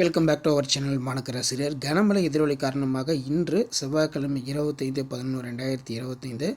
Welcome back to our channel மாணக்கராசிரியர் கனமழை எதிரொலி காரணமாக இன்று செவ்வாய்க்கிழமை இருபத்தைந்து பதினொன்று ரெண்டாயிரத்தி இருபத்தைந்து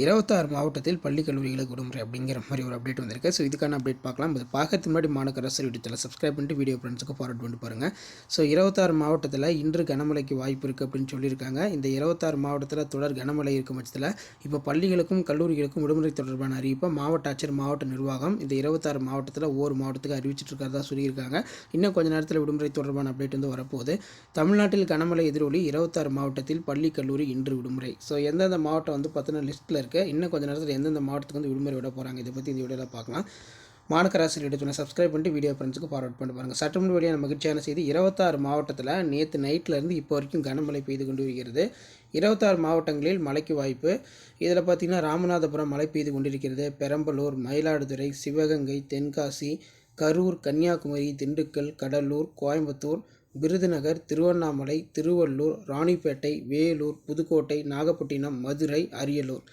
இருபத்தாறு மாவட்டத்தில் பள்ளி கல்லூரிகளுக்கு விடுமுறை அப்படிங்கிற மாதிரி ஒரு அப்டேட் வந்திருக்கு. ஸோ இதுக்கான அப்டேட் பார்க்கலாம். அது பார்க்கறதுக்கு முன்னாடி மாணக்கராசர் யூடியூத்தில் சப்ஸ்கிரைப் பண்ணிட்டு வீடியோ ஃப்ரெண்ட்ஸுக்கு ஃபார்வர்ட் பண்ணி பாருங்கள் ஸோ இருபத்தாறு மாவட்டத்தில் இன்று கனமழைக்கு வாய்ப்பு இருக்குது அப்படின்னு சொல்லியிருக்காங்க. இந்த இருபத்தாறு மாவட்டத்தில் தொடர் கனமழை இருக்கும் பட்சத்தில் இப்போ பள்ளிகளுக்கும் கல்லூரிகளுக்கும் விடுமுறை தொடர்பான அறிவிப்பை மாவட்ட ஆட்சியர் மாவட்ட நிர்வாகம் இந்த இருபத்தாறு மாவட்டத்தில் ஒவ்வொரு மாவட்டத்துக்கு அறிவிச்சிட்டு இருக்கிறதா சொல்லியிருக்காங்க. இன்னும் கொஞ்ச நேரத்தில் விடுமுறை தொடர்பான அப்டேட் வந்து வரப்போகுது. தமிழ்நாட்டில் கனமழை எதிரொலி இருபத்தாறு மாவட்டத்தில் பள்ளி கல்லூரி இன்று விடுமுறை. ஸோ எந்தெந்த மாவட்டம் வந்து பார்த்தீங்கன்னா லிஸ்ட்டில் இருக்குது இன்னும் கொஞ்ச நேரத்தில் எந்தெந்த மாவட்டத்துக்கு வந்து விடுமுறை விட போகிறாங்க இதை பற்றி இந்த வீடியோவில் பார்க்கலாம். மாநகராசி எடுத்து சப்ஸ்கிரைப் பண்ணிட்டு வீடியோ ஃப்ரெண்ட்ஸுக்கு ஃபார்வர்ட் பண்ணி பாருங்கள் சட்டமன்ற வழியான மகிழ்ச்சியான செய்தி இருபத்தாறு மாவட்டத்தில் நேற்று நைட்லேருந்து இப்போ வரைக்கும் கனமழை பெய்து கொண்டு வருகிறது. இருபத்தாறு மாவட்டங்களில் மழைக்கு வாய்ப்பு. இதில் பார்த்திங்கன்னா ராமநாதபுரம் மழை பெய்து கொண்டிருக்கிறது. பெரம்பலூர் மயிலாடுதுறை சிவகங்கை தென்காசி கரூர் கன்னியாகுமரி திண்டுக்கல் கடலூர் கோயம்புத்தூர் விருதுநகர் திருவண்ணாமலை திருவள்ளூர் ராணிப்பேட்டை வேலூர் புதுக்கோட்டை நாகப்பட்டினம் மதுரை அரியலூர்.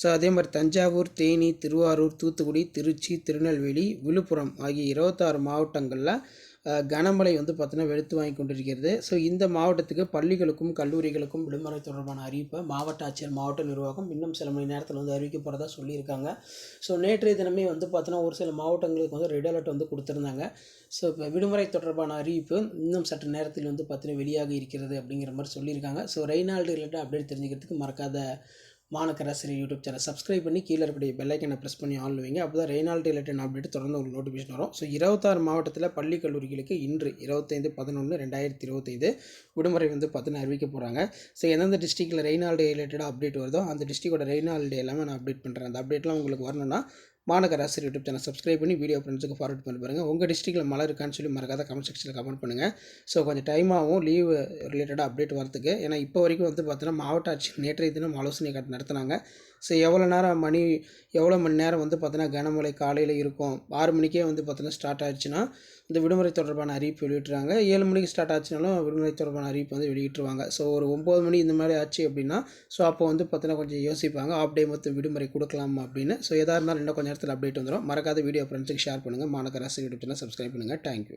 ஸோ அதே மாதிரி தஞ்சாவூர் தேனி திருவாரூர் தூத்துக்குடி திருச்சி திருநெல்வேலி விழுப்புரம் ஆகிய இருபத்தாறு மாவட்டங்களில் கனமழை வந்து பார்த்தினா வெளுத்து வாங்கி கொண்டிருக்கிறது. ஸோ இந்த மாவட்டத்துக்கு பள்ளிகளுக்கும் கல்லூரிகளுக்கும் விடுமுறை தொடர்பான அறிவிப்பை மாவட்ட ஆட்சியர் மாவட்ட நிர்வாகம் இன்னும் சில மணி நேரத்தில் வந்து அறிவிக்க போகிறதா சொல்லியிருக்காங்க. ஸோ நேற்றைய தினமே வந்து பார்த்தோன்னா ஒரு சில மாவட்டங்களுக்கு வந்து ரெட் அலர்ட் வந்து கொடுத்துருந்தாங்க. ஸோ இப்போ விடுமுறை தொடர்பான அறிவிப்பு இன்னும் சற்று நேரத்தில் வந்து பார்த்தீங்கன்னா வெளியாக இருக்கிறது அப்படிங்கிற மாதிரி சொல்லியிருக்காங்க. ஸோ ரெய்னால்டு ரிலேட்டாக அப்டேட் தெரிஞ்சுக்கிறதுக்கு மறக்காத மாநகராசிரி யூடியூப் சேனல் சப்ஸ்கிரைப் பண்ணி கீழே இருக்கக்கூடிய பெல்லைக்கனை ப்ரெஸ் பண்ணி ஆள் வைங்க. அப்போ தான் ரெய்னால்டு ரிலேட்டட் அப்டேட் தொடர்ந்து உங்களுக்கு நோட்டிஃபிகேஷன் வரும். ஸோ இருபத்தாறு மாவட்டத்தில் பள்ளி கல்லூரிகளுக்கு இன்று இருபத்தைந்து பதினொன்று ரெண்டாயிரத்தி இருபத்தைந்து விடுமுறை வந்து பார்த்தீங்கன்னா அறிவிக்க போகிறாங்க ஸோ எந்தெந்த டிஸ்ட்ரிக்டில் ரெய்னால்டு ரிலேட்டடாக அப்டேட் வருதோ அந்த டிஸ்ட்ரிக்டோட ரெய்னால்டு எல்லாமே நான் அப்டேட் பண்ணுறேன் அந்த அப்டேட்லாம் உங்களுக்கு வரணும்னா மாநகராசிரியர் யூடியூப் சேனல் சப்ஸ்கிரைப் பண்ணி வீடியோ ஃப்ரெண்ட்ஸுக்கு ஃபார்வர்ட் பண்ணி பாருங்கள் உங்கள் டிஸ்ட்ரிக்ட்டில் மழை இருக்கான்னு சொல்லி மறக்காத கமெண்ட் செக்ஷனில் கமெண்ட் பண்ணுங்கள் ஸோ கொஞ்சம் டைம் ஆகும் லீவ் ரிலேட்டடாக அப்டேட் வரதுக்கு ஏன்னா இப்போ வரைக்கும் வந்து பார்த்தீங்கன்னா மாவட்ட ஆட்சி நேற்றைய தினம் ஆலோசனை காட்டு நடத்தினாங்க. ஸோ எவ்வளோ நேரம் மணி எவ்வளோ மணி நேரம் வந்து பார்த்தீங்கன்னா கனமழை காலையில் இருக்கும். ஆறு மணிக்கே வந்து பார்த்தீங்கன்னா ஸ்டார்ட் ஆயிடுச்சுன்னா இந்த விடுமுறை தொடர்பான அறிவிப்பு வெளியிட்டுறாங்க. ஏழு மணிக்கு ஸ்டார்ட் ஆச்சுனாலும் விடுமுறை தொடர்பான அறிவிப்பு வந்து வெளியிட்டுருவாங்க. ஸோ ஒரு ஒம்பது மணி இந்த மாதிரி ஆச்சு அப்படின்னா ஸோ அப்போ வந்து பார்த்தீங்கன்னா கொஞ்சம் யோசிப்பாங்க. ஆஃப் டே மொத்தம் விடுமுறை கொடுக்கலாமா அப்படின்னு. ஸோ எதாக இருந்தாலும் இன்னும் கொஞ்சம் நேரத்தில் அப்டேட் வந்துடும் மறக்காத வீடியோ ஃப்ரெண்ட்ஸுக்கு ஷேர் பண்ணுங்கள் மாநகராசி யூடியூப் சேனல் சப்ஸ்கிரைப் பண்ணுங்கள் தேங்க்யூ